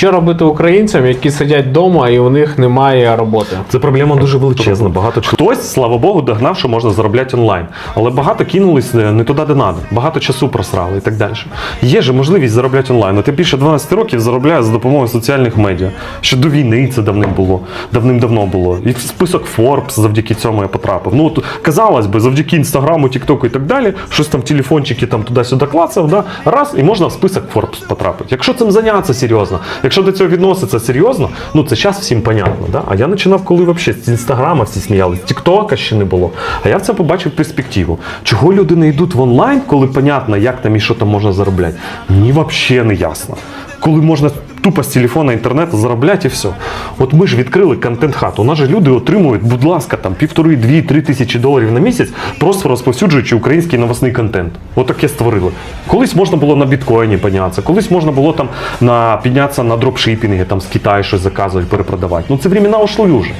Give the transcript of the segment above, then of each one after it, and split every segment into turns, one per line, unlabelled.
Що робити українцям, які сидять вдома і у них немає роботи?
Це проблема дуже величезна. Багато хтось, слава Богу, догнав, що можна заробляти онлайн. Але багато кинулись е, не туди, де треба. Багато часу просрали і так далі. Є же можливість заробляти онлайн. От я більше 12 років заробляю за допомогою соціальних медіа. Ще до війни це давним було, давним-давно було. І в список Forbes завдяки цьому я потрапив. Ну казалось би, завдяки інстаграму, тіктоку і так далі, щось там телефончики там туди-сюди клацав, да, раз, і можна в список Forbes потрапити. Якщо цим зайнятися серйозно, якщо до цього відноситься серйозно, ну це зараз всім понятно. Да? А я починав, коли взагалі з інстаграма всі сміялись, тіктока ще не було. А я це побачив перспективу. Чого люди не йдуть в онлайн, коли понятно, як там і що там можна заробляти? Мені взагалі не ясно. Коли можна тупо з телефона інтернету заробляти і все. От ми ж відкрили контент-хат. У нас же люди отримують, будь ласка, там півтори, дві, три тисячі доларів на місяць, просто розповсюджуючи український новосний контент. От таке створили. Колись можна було на біткоїні піднятися, колись можна було там на піднятися на дропшипінги, там з Китаю щось заказувати, перепродавати. Ну це времена ушли вже.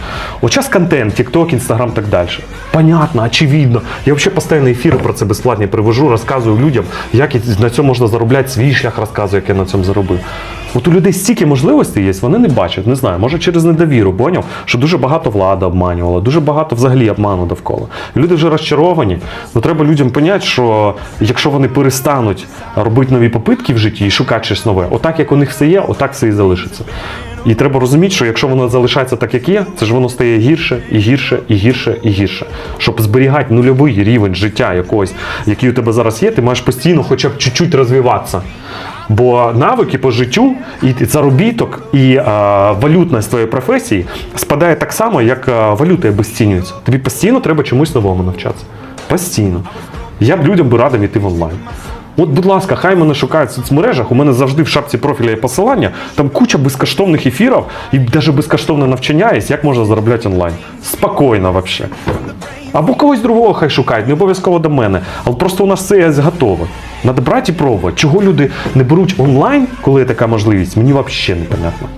От час контент, TikTok, Instagram, так далі. Понятно, очевидно. Я взагалі постійно ефіри про це безплатні привожу, розказую людям, як на цьому можна заробляти, свій шлях розказую, як я на цьому заробив. От у людей стільки можливостей є, вони не бачать, не знаю, може через недовіру, поняв, що дуже багато влада обманювала, дуже багато взагалі обману довкола. Люди вже розчаровані. Ну треба людям поняти, що якщо вони перестануть робити нові попитки в житті і шукати щось нове, отак як у них все є, отак все і залишиться. І треба розуміти, що якщо воно залишається так, як є, це ж воно стає гірше і гірше і гірше і гірше. Щоб зберігати нульовий рівень життя якогось, який у тебе зараз є, ти маєш постійно хоча б чуть-чуть розвиватися. Бо навики по життю, і заробіток, і е, валютність твоєї професії спадає так само, як е, валюта обесцінюється. Тобі постійно треба чомусь новому навчатися. Постійно. Я б людям би радив іти в онлайн. От, будь ласка, хай мене шукають в соцмережах. У мене завжди в шапці профіля є посилання. Там куча безкоштовних ефірів і навіть безкоштовне навчання є, як можна заробляти онлайн. Спокійно взагалі. Або когось другого хай шукають, не обов'язково до мене. Але просто у нас це є готове. Надо брати і пробувати. Чого люди не беруть онлайн, коли є така можливість, мені взагалі непонятно.